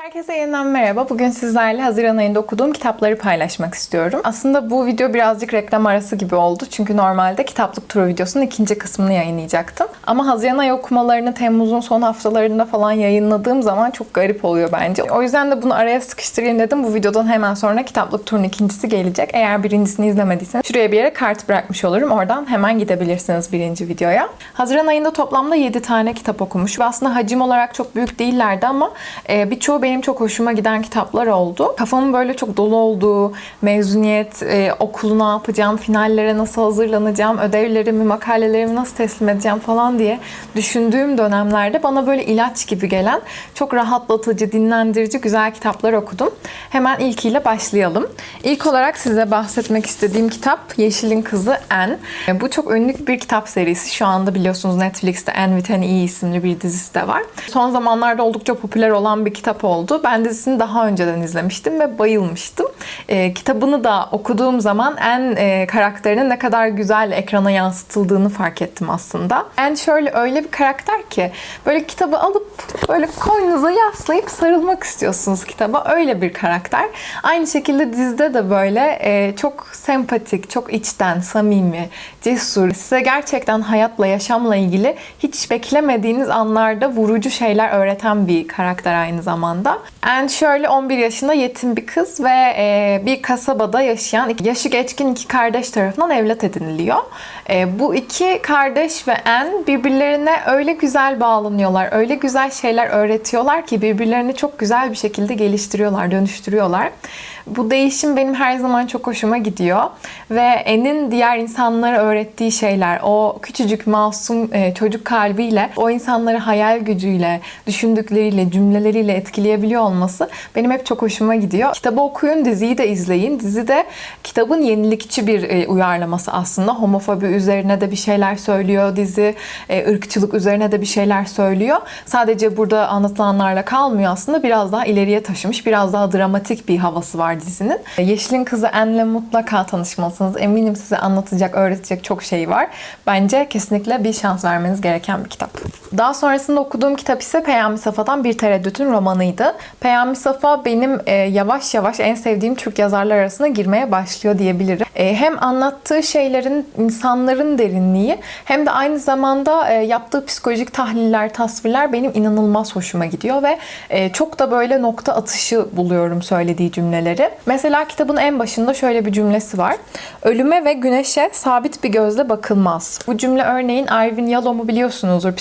Herkese yeniden merhaba. Bugün sizlerle Haziran ayında okuduğum kitapları paylaşmak istiyorum. Aslında bu video birazcık reklam arası gibi oldu. Çünkü normalde kitaplık turu videosunun ikinci kısmını yayınlayacaktım. Ama Haziran ayı okumalarını Temmuz'un son haftalarında falan yayınladığım zaman çok garip oluyor bence. O yüzden de bunu araya sıkıştırayım dedim. Bu videodan hemen sonra kitaplık turun ikincisi gelecek. Eğer birincisini izlemediyseniz şuraya bir yere kart bırakmış olurum. Oradan hemen gidebilirsiniz birinci videoya. Haziran ayında toplamda 7 tane kitap okumuş. Ve aslında hacim olarak çok büyük değillerdi ama e, birçoğu benim çok hoşuma giden kitaplar oldu. Kafamın böyle çok dolu olduğu, mezuniyet, e, okulu ne yapacağım, finallere nasıl hazırlanacağım, ödevlerimi, makalelerimi nasıl teslim edeceğim falan diye düşündüğüm dönemlerde bana böyle ilaç gibi gelen çok rahatlatıcı, dinlendirici güzel kitaplar okudum. Hemen ilkiyle başlayalım. İlk olarak size bahsetmek istediğim kitap Yeşilin Kızı Anne. E, Bu çok ünlü bir kitap serisi. Şu anda biliyorsunuz Netflix'te Anne with an E isimli bir dizisi de var. Son zamanlarda oldukça popüler olan bir kitap oldu. Ben dizisini daha önceden izlemiştim ve bayılmıştım. E, kitabını da okuduğum zaman en e, karakterinin ne kadar güzel ekrana yansıtıldığını fark ettim aslında. En şöyle öyle bir karakter ki böyle kitabı alıp böyle koynunuza yaslayıp sarılmak istiyorsunuz kitaba. Öyle bir karakter. Aynı şekilde dizide de böyle e, çok sempatik, çok içten, samimi, cesur. Size gerçekten hayatla, yaşamla ilgili hiç beklemediğiniz anlarda vurucu şeyler öğreten bir karakter aynı zamanda. Anne şöyle 11 yaşında yetim bir kız ve bir kasabada yaşayan yaşı geçkin iki kardeş tarafından evlat ediniliyor. E, bu iki kardeş ve Anne birbirlerine öyle güzel bağlanıyorlar, öyle güzel şeyler öğretiyorlar ki birbirlerini çok güzel bir şekilde geliştiriyorlar, dönüştürüyorlar. Bu değişim benim her zaman çok hoşuma gidiyor. Ve En'in diğer insanlara öğrettiği şeyler, o küçücük masum e, çocuk kalbiyle, o insanları hayal gücüyle, düşündükleriyle, cümleleriyle etkileyebiliyor olması benim hep çok hoşuma gidiyor. Kitabı okuyun, diziyi de izleyin. Dizi de kitabın yenilikçi bir e, uyarlaması aslında. Homofobi üzerine de bir şeyler söylüyor dizi, e, ırkçılık üzerine de bir şeyler söylüyor. Sadece burada anlatılanlarla kalmıyor aslında. Biraz daha ileriye taşımış, biraz daha dramatik bir havası var dizinin. E, Yeşil'in kızı Anne'le mutlaka tanışmalısınız. Eminim size anlatacak, öğretecek çok şey var. Bence kesinlikle bir şans vermeniz gereken bir kitap. Daha sonrasında okuduğum kitap ise Peyami Safa'dan Bir Tereddüt'ün romanıydı. Peyami Safa benim e, yavaş yavaş en sevdiğim Türk yazarlar arasına girmeye başlıyor diyebilirim. E, hem anlattığı şeylerin insanların derinliği hem de aynı zamanda e, yaptığı psikolojik tahliller, tasvirler benim inanılmaz hoşuma gidiyor ve e, çok da böyle nokta atışı buluyorum söylediği cümleleri. Mesela kitabın en başında şöyle bir cümlesi var. Ölüme ve güneşe sabit bir gözle bakılmaz. Bu cümle örneğin Irvin Yalom'u biliyorsunuzdur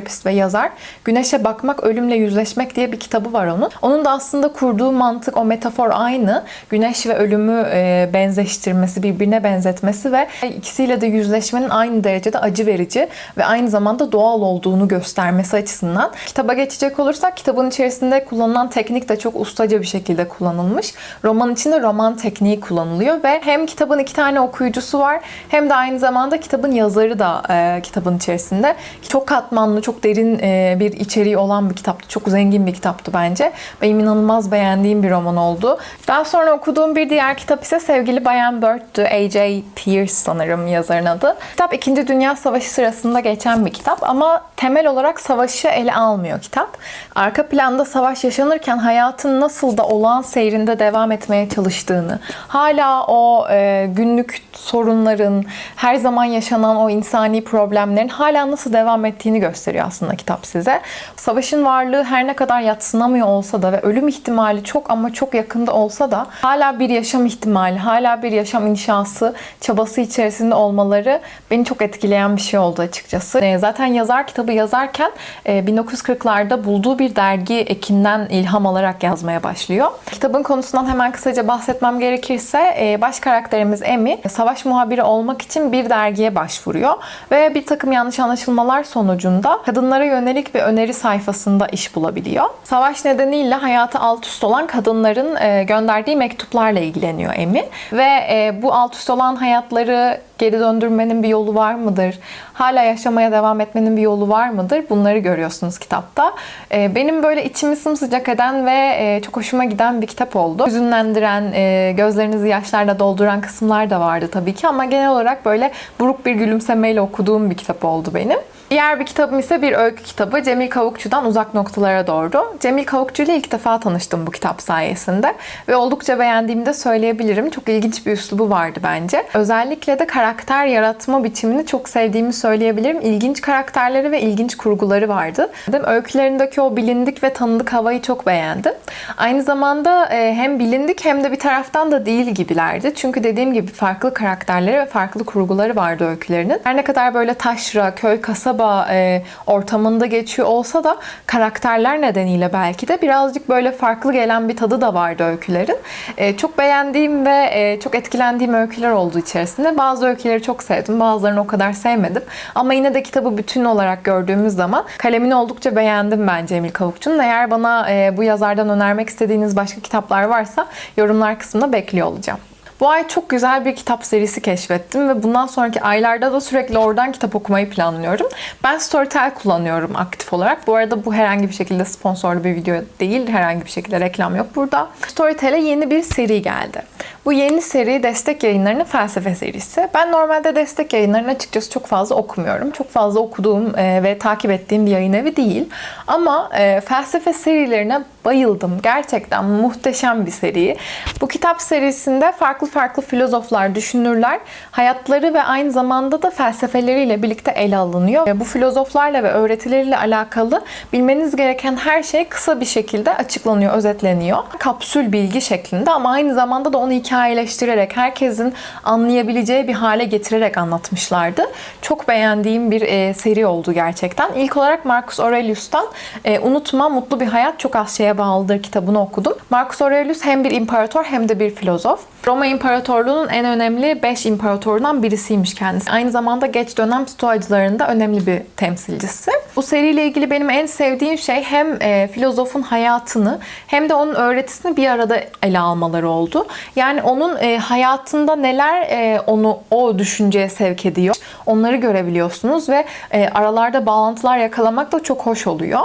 psikoterapist ve yazar. Güneşe bakmak, ölümle yüzleşmek diye bir kitabı var onun. Onun da aslında kurduğu mantık, o metafor aynı. Güneş ve ölümü e, benzeştirmesi, birbirine benzetmesi ve ikisiyle de yüzleşmenin aynı derecede acı verici ve aynı zamanda doğal olduğunu göstermesi açısından. Kitaba geçecek olursak kitabın içerisinde kullanılan teknik de çok ustaca bir şekilde kullanılmış. Roman içinde roman tekniği kullanılıyor ve hem kitabın iki tane okuyucusu var hem de aynı zamanda kitabın yazarı da e, kitabın içerisinde. Çok katmanlı, çok derin e, bir içeriği olan bir kitaptı. Çok zengin bir kitaptı bence. Benim inanılmaz beğendiğim bir roman oldu. Daha sonra okuduğum bir diğer kitap ise Sevgili Bayan Bird'tü. A.J. Pierce sanırım yazarın adı. Kitap 2. Dünya Savaşı sırasında geçen bir kitap ama temel olarak savaşı ele almıyor kitap. Arka planda savaş yaşanırken hayatın nasıl da olağan seyrinde devam etmeye çalıştığını, hala o e, günlük sorunların, her zaman yaşanan o insani problemlerin hala nasıl devam ettiğini gösteriyor aslında kitap size. Savaşın varlığı her ne kadar yatsınamıyor olsa da ve ölüm ihtimali çok ama çok yakında olsa da hala bir yaşam ihtimali, hala bir yaşam inşası çabası içerisinde olmaları beni çok etkileyen bir şey oldu açıkçası. E, Zaten yazar kitabı yazarken e, 1940'larda bulduğu bir dergi ekinden ilham alarak yazmaya başlıyor. Kitabın konusundan hemen kısaca bahsetmem gerekirse e, baş karakterimiz Emi savaş muhabiri olmak için bir dergiye başvuruyor ve bir takım yanlış anlaşılmalar sonucunda kadınlara yönelik bir öneri sayfasında iş bulabiliyor. Savaş nedeniyle hayatı alt üst olan kadınların e, gönderdiği mektuplarla ilgileniyor Emi ve e, bu alt üst olan hayatları geri döndürmenin bir yolu var mıdır? Hala yaşamaya devam etmenin bir yolu var mıdır? Bunları görüyorsunuz kitapta. Ee, Benim böyle içimi sımsıcak eden ve e, çok hoşuma giden bir kitap oldu. Hüzünlendiren, e, gözlerinizi yaşlarla dolduran kısımlar da vardı tabii ki ama genel olarak böyle buruk bir gülümsemeyle okuduğum bir kitap oldu benim. Diğer bir kitabım ise bir öykü kitabı Cemil Kavukçu'dan Uzak Noktalara Doğru. Cemil Kavukçu ile ilk defa tanıştım bu kitap sayesinde ve oldukça beğendiğimi de söyleyebilirim. Çok ilginç bir üslubu vardı bence. Özellikle de karakter yaratma biçimini çok sevdiğimi söyleyebilirim. İlginç karakterleri ve ilginç kurguları vardı. Öykülerindeki o bilindik ve tanıdık havayı çok beğendim. Aynı zamanda e, hem bilindik hem de bir taraftan da değil gibilerdi. Çünkü dediğim gibi farklı karakterleri ve farklı kurguları vardı öykülerinin. Her ne kadar böyle taşra, köy, kasaba e, ortamında geçiyor olsa da karakterler nedeniyle belki de birazcık böyle farklı gelen bir tadı da vardı öykülerin. E, çok beğendiğim ve çok etkilendiğim öyküler oldu içerisinde. Bazı öyküleri çok sevdim, bazılarını o kadar sevmedim. Ama yine de kitabı bütün olarak gördüğümüz zaman kalemini oldukça beğendim bence Emil Kavukçu'nun. Eğer bana bu yazardan önermek istediğiniz başka kitaplar varsa yorumlar kısmında bekliyor olacağım. Bu ay çok güzel bir kitap serisi keşfettim ve bundan sonraki aylarda da sürekli oradan kitap okumayı planlıyorum. Ben Storytel kullanıyorum aktif olarak. Bu arada bu herhangi bir şekilde sponsorlu bir video değil, herhangi bir şekilde reklam yok burada. Storytel'e yeni bir seri geldi. Bu yeni seri destek yayınlarının felsefe serisi. Ben normalde destek yayınlarını açıkçası çok fazla okumuyorum. Çok fazla okuduğum e, ve takip ettiğim bir yayın evi değil. Ama e, felsefe serilerine bayıldım. Gerçekten muhteşem bir seri. Bu kitap serisinde farklı farklı filozoflar, düşünürler hayatları ve aynı zamanda da felsefeleriyle birlikte ele alınıyor. Bu filozoflarla ve öğretileriyle alakalı bilmeniz gereken her şey kısa bir şekilde açıklanıyor, özetleniyor. Kapsül bilgi şeklinde ama aynı zamanda da onu hikayeleştirerek, herkesin anlayabileceği bir hale getirerek anlatmışlardı. Çok beğendiğim bir e, seri oldu gerçekten. İlk olarak Marcus Aurelius'tan e, Unutma, Mutlu Bir Hayat Çok Az Şeye Bağlıdır kitabını okudum. Marcus Aurelius hem bir imparator hem de bir filozof. Roma İmparatorluğu'nun en önemli 5 imparatorundan birisiymiş kendisi. Aynı zamanda geç dönem stoacıların da önemli bir temsilcisi. Bu seriyle ilgili benim en sevdiğim şey hem e, filozofun hayatını hem de onun öğretisini bir arada ele almaları oldu. Yani onun e, hayatında neler e, onu o düşünceye sevk ediyor. Onları görebiliyorsunuz ve e, aralarda bağlantılar yakalamak da çok hoş oluyor.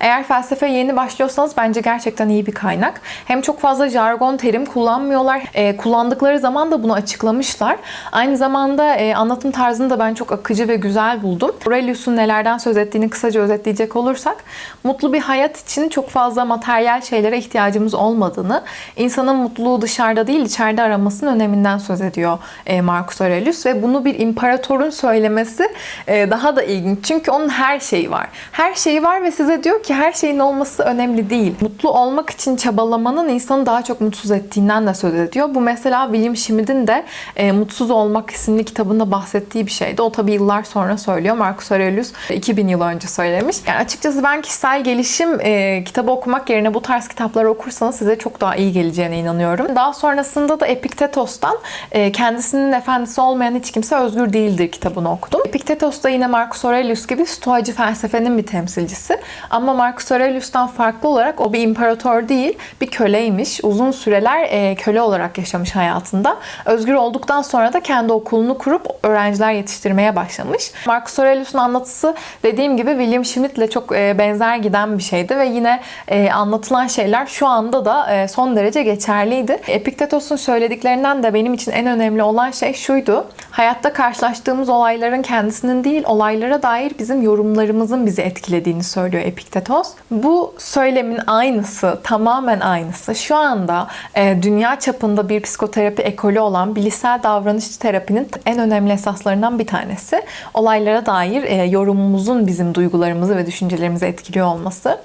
Eğer felsefe yeni başlıyorsanız bence gerçekten iyi bir kaynak. Hem çok fazla jargon terim kullanmıyorlar. E, kullandıkları zaman da bunu açıklamışlar. Aynı zamanda e, anlatım tarzını da ben çok akıcı ve güzel buldum. Aurelius'un nelerden söz ettiğini kısaca özetleyecek olursak, mutlu bir hayat için çok fazla materyal şeylere ihtiyacımız olmadığını, insanın mutluluğu dışarıda değil içeride aramasının öneminden söz ediyor e, Marcus Aurelius ve bunu bir imparatorun söylemesi e, daha da ilginç. Çünkü onun her şeyi var. Her şeyi var ve size diyor ki her şeyin olması önemli değil. Mutlu olmak için çabalamanın insanı daha çok mutsuz ettiğinden de söz ediyor. Bu mesela William Schmidt'in de e, Mutsuz Olmak isimli kitabında bahsettiği bir şeydi. O tabi yıllar sonra söylüyor. Marcus Aurelius 2000 yıl önce söylemiş. Yani açıkçası ben kişisel gelişim e, kitabı okumak yerine bu tarz kitapları okursanız size çok daha iyi geleceğine inanıyorum. Daha sonrasında da Epiktetos'tan e, kendisinin efendisi olmayan hiç kimse özgür değildir kitabını okudum. Epiktetos da yine Marcus Aurelius gibi Stoacı felsefenin bir temsilcisi. Ama Marcus Aurelius'tan farklı olarak o bir imparator değil, bir köleymiş. Uzun süreler e, köle olarak yaşamış hayatında. Özgür olduktan sonra da kendi okulunu kurup öğrenciler yetiştirmeye başlamış. Marcus Aurelius'un anlatısı dediğim gibi William Schmidt çok e, benzer giden bir şeydi ve yine e, anlatılan şeyler şu anda da e, son derece geçerliydi. Epiktetos'un söylediklerinden de benim için en önemli olan şey şuydu. Hayatta karşılaştığımız olayların kendisinin değil, olaylara dair bizim yorumlarımızın bizi etkilediğini söylüyor Epiktetos. Bu söylemin aynısı, tamamen aynısı. Şu anda dünya çapında bir psikoterapi ekolü olan bilişsel davranış terapinin en önemli esaslarından bir tanesi. Olaylara dair yorumumuzun bizim duygularımızı ve düşüncelerimizi etkiliyor olması.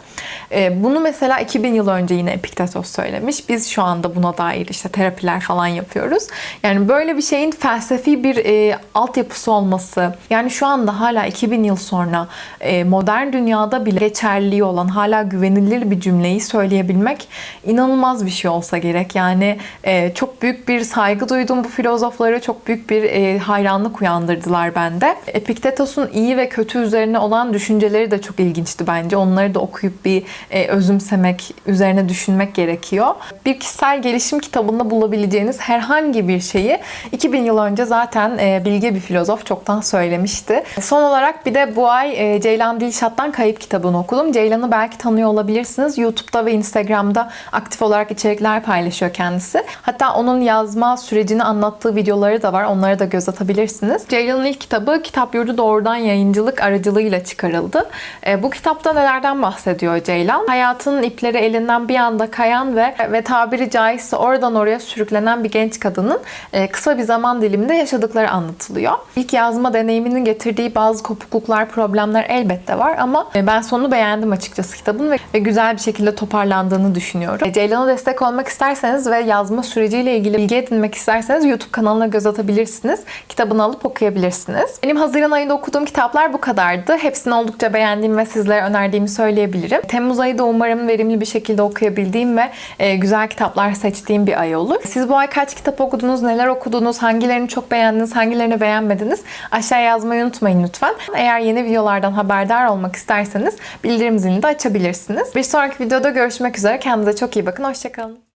E, bunu mesela 2000 yıl önce yine Epiktetos söylemiş. Biz şu anda buna dair işte terapiler falan yapıyoruz. Yani böyle bir şeyin felsefi bir e, altyapısı olması. Yani şu anda hala 2000 yıl sonra e, modern dünyada bile geçerli olan hala güvenilir bir cümleyi söyleyebilmek inanılmaz bir şey olsa gerek. Yani e, çok büyük bir saygı duydum bu filozoflara. Çok büyük bir e, hayranlık uyandırdılar bende. Epiktetos'un iyi ve kötü üzerine olan düşünceleri de çok ilginçti bence. Onları da okuyup bir e, özümsemek, üzerine düşünmek gerekiyor. Bir kişisel gelişim kitabında bulabileceğiniz herhangi bir şeyi 2000 yıl önce zaten e, bilge bir filozof çoktan söylemişti. Son olarak bir de bu ay e, Ceylan Dilşat'tan Kayıp kitabını okudum. Ceylan'ı belki tanıyor olabilirsiniz. YouTube'da ve Instagram'da aktif olarak içerikler paylaşıyor kendisi. Hatta onun yazma sürecini anlattığı videoları da var. Onlara da göz atabilirsiniz. Ceylan'ın ilk kitabı Kitap Yurdu Doğrudan Yayıncılık aracılığıyla çıkarıldı. E, bu kitapta nelerden bahsediyor Ceylan? Hayatının ipleri elinden bir anda kayan ve ve tabiri caizse oradan oraya sürüklenen bir genç kadının e, kısa bir zaman diliminde yaşadıkları anlatılıyor. İlk yazma deneyiminin getirdiği bazı kopukluklar, problemler elbette var ama e, ben sonunu beğendim açıkçası kitabın ve, ve güzel bir şekilde toparlandığını düşünüyorum. E, Ceylan'a destek olmak isterseniz ve yazma süreciyle ilgili bilgi edinmek isterseniz YouTube kanalına göz atabilirsiniz. Kitabını alıp okuyabilirsiniz. Benim Haziran ayında okuduğum kitaplar bu kadardı. Hepsini oldukça beğendiğim ve sizlere önerdiğimi söyleyebilirim. Temmuz ayı da umarım verimli bir şekilde okuyabildiğim ve e, güzel kitaplar seçtiğim bir ay olur. Siz bu ay kaç kitap okudunuz, neler okudunuz, hangilerini çok beğendiniz, hangilerini beğenmediniz? Aşağıya yazmayı unutmayın lütfen. Eğer yeni videolardan haberdar olmak isterseniz bildirim zilini de açabilirsiniz. Bir sonraki videoda görüşmek üzere. Kendinize çok iyi bakın. Hoşçakalın.